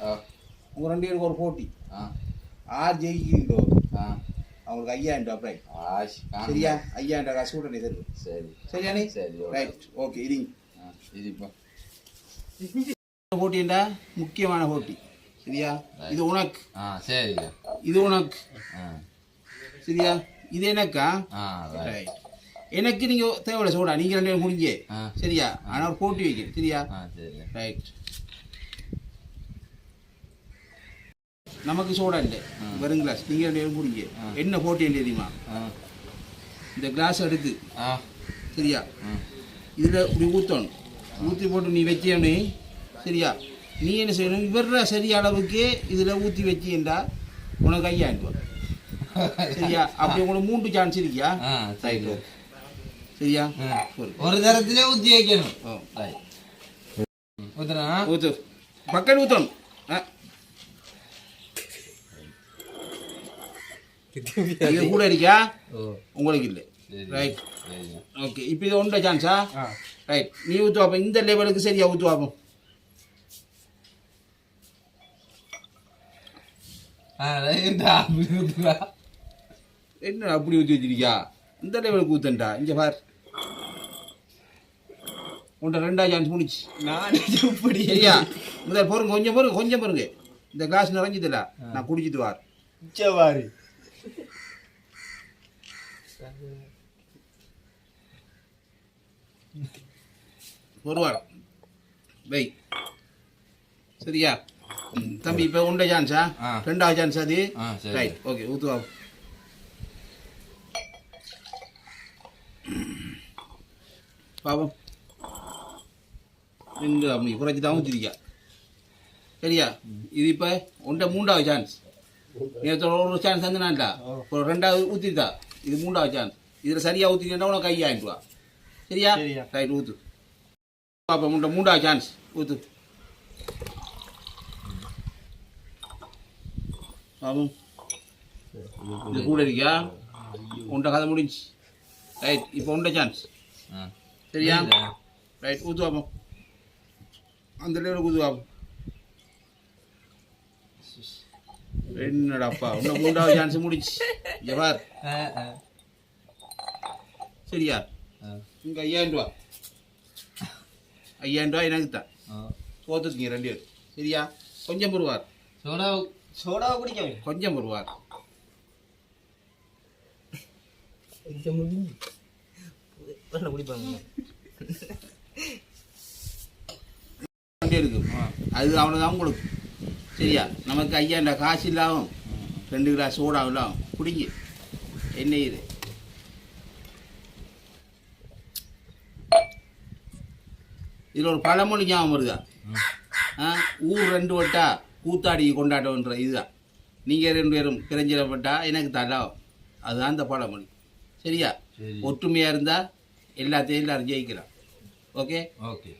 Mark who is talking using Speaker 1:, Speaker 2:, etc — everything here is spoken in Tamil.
Speaker 1: உங்கள் ரெண்டு பேருக்கு ஒரு போட்டி.
Speaker 2: ஆ.
Speaker 1: ஆர் ஜெயிக்கிறீங்களோ
Speaker 2: ஆ.
Speaker 1: அவங்களுக்கு ஐயாயிரம் ரூபாய் பிரைஸ். சரியா? ஐயாயிரம் ரூபாய் காசு உடனே தருவேன்
Speaker 2: சரி.
Speaker 1: சரியானே
Speaker 2: சரி.
Speaker 1: ரைட் ஓகே இருங்க
Speaker 2: இது இப்போ
Speaker 1: போட்டிண்டா முக்கியமான போட்டி. சரியா? இது உனக்கு.
Speaker 2: சரிங்க
Speaker 1: இது உனக்கு. சரியா? இது எனக்கா?
Speaker 2: ஆ ரைட்
Speaker 1: எனக்கு நீங்க தேவையில்ல சோடா. நீங்க ரெண்டு பேரும் முடிஞ்சே சரியா? ஆனா ஒரு போட்டி வைக்கிறேன். சரியா? ரைட் நமக்கு சோடா இல்லை. வெறும் கிளாஸ் நீங்க ரெண்டு
Speaker 2: ஆ.
Speaker 1: என்ன போட்டி தெரியுமா? இந்த கிளாஸ் எடுத்து. சரியா? இதில் இப்படி ஊற்றணும் ஊற்றி போட்டு நீ வச்சேன்னு சரியா? நீ என்ன செய்யணும்? இவர சரி அளவுக்கு இதில் ஊற்றி வச்சியண்டா உனக்கு ஐயாயிரம் சரியா? அப்படி உங்களுக்கு மூன்று சான்ஸ் இருக்கியா? சரியா.
Speaker 2: ஒரு தரத்திலே ஊற்றி வைக்கணும். ஊத்துறா
Speaker 1: ஊற்று பக்கத்து ஊற்றணும் இது கூட இருக்கியா
Speaker 2: ஓ.
Speaker 1: உங்களுக்கு இல்லை. ரைட் ஓகே இப்போ இது ஒன்றை சான்ஸா ரைட் நீ ஊற்று பார்ப்போம் இந்த லெவலுக்கு சரியா ஊற்று பார்ப்போம்
Speaker 2: ஆ ரைட்டா அப்படி ஊத்துறா?
Speaker 1: என்ன அப்படி ஊற்றி வச்சிருக்கியா? இந்த லெவலுக்கு ஊத்தண்டா இங்கே பார். உன்ட்ட ரெண்டா சான்ஸ் முடிச்சு
Speaker 2: நான் எப்படி
Speaker 1: சரியா? முதல் பொறுங்க கொஞ்சம் பொறுங்க கொஞ்சம் பொறுங்க. இந்த கிளாஸ் நிறைஞ்சதில்ல நான் குடிச்சிட்டு வார்.
Speaker 2: சவாரி
Speaker 1: ஒரு வாரம். வை சரியா? தம்பி இப்போ உண்ட சான்ஸா. ரெண்டாவது சான்ஸ் அது? ரைட் ஓகே ஊற்றுவா பாப்போம் ரெண்டு அப்படி குறைச்சி தான் ஊற்றிருக்கா சரியா? இது இப்போ உண்ட மூன்றாவது சான்ஸ் நேற்று ஒரு சான்ஸ் தந்துனான்டா. ஒரு ரெண்டாவது ஊற்றிருக்கா இது மூன்றாவது சான்ஸ் இதில் சரியாக ஊற்றினா உனக்கு ஐயாயிரம் ரூபா சரியா. ரைட் ஊற்று பாப்பா உண்ட மூன்றாவது சான்ஸ் ஊற்று பாப்போம் இது கூட இருக்கியா? உண்ட கதை முடிஞ்சு. ரைட் இப்போ உண்ட சான்ஸ் சரியா? ரைட் ஊத்து பாப்போம் அந்த லெவலுக்கு ஊத்து பாப்போம் என்னடாப்பா இன்னும் மூன்றாவது சான்ஸ் முடிச்சு பார்.
Speaker 2: ஆ
Speaker 1: சரியா? இங்க ஐயாயிரம் ரூபா. ஐயாயிரம் ரூபா எனக்கு தான்.
Speaker 2: ஆ.
Speaker 1: தோத்துக்கீங்க ரெண்டு பேரும். சரியா? கொஞ்சம் பெறுவார்.
Speaker 2: சோடா சோடா குடிக்க
Speaker 1: கொஞ்சம் பெறுவார்.
Speaker 2: குடிப்பாங்க.
Speaker 1: அது அவனுக்கு அவங்களுக்கு சரியா? நமக்கு ஐயாயிரம் ரூபா காசு இல்லாமல் ரெண்டு கிளாஸ் சோடா இல்லாமல் குடிங்க. என்ன இது? இதில் ஒரு பழமொழி ஞாபகம் வருதா? ஆ, ஊர் ரெண்டு வட்டா கூத்தாடி கொண்டாட்டம்ன்ற இதுதான். நீங்கள் ரெண்டு பேரும் பிரிஞ்சிடப்பட்டா எனக்கு தலாம் அதுதான் அந்த பழமொழி. சரியா?
Speaker 2: சரி.
Speaker 1: ஒற்றுமையாக இருந்தால் எல்லாத்தையும் எல்லாரும் ஜெயிக்கலாம். ஓகே?
Speaker 2: ஓகே.